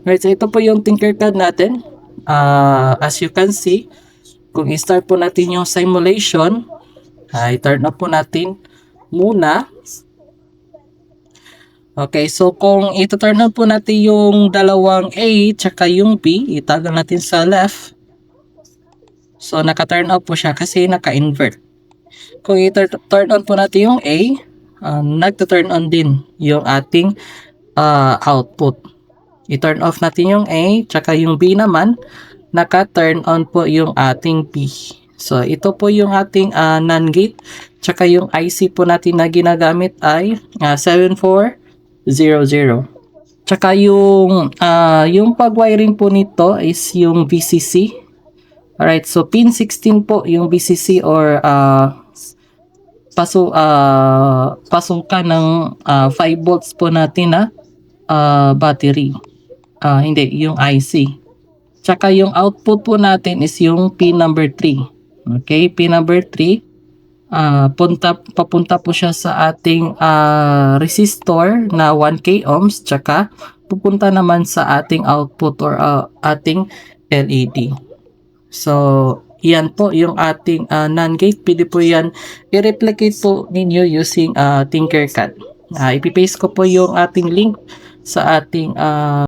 Right, so ito po yung Tinkercad natin. Ah, as you can see, kung i-start po natin yung simulation, ay turn off po natin muna. Okay, so kung ito-turn on po natin yung dalawang A tsaka yung B, itagal natin sa left. So naka-turn off po siya kasi naka-invert. Kung i-turn on po natin yung A, uh, nagto-turn on din yung ating ah, output. I-turn off natin yung A, tsaka yung B naman, naka-turn on po yung ating B. So, ito po yung ating ah, NAND gate, tsaka yung IC po natin na ginagamit ay ah, 7400. Tsaka yung, ah, yung pag-wiring po nito is yung VCC. Alright, so pin 16 po yung VCC or ah, paso ah pasukan ng ah, 5 volts po natin na ah, battery. Ah, hindi, yung IC. Tsaka yung output po natin is yung pin number 3. Okay, pin number 3. ah punta, papunta po siya sa ating ah, resistor na 1k ohms. Tsaka pupunta naman sa ating output or ah, ating LED. So, yan po yung ating uh, NAND gate. Pwede po yan i-replicate po ninyo using uh, Tinkercad. Uh, ipipaste ko po yung ating link sa ating uh,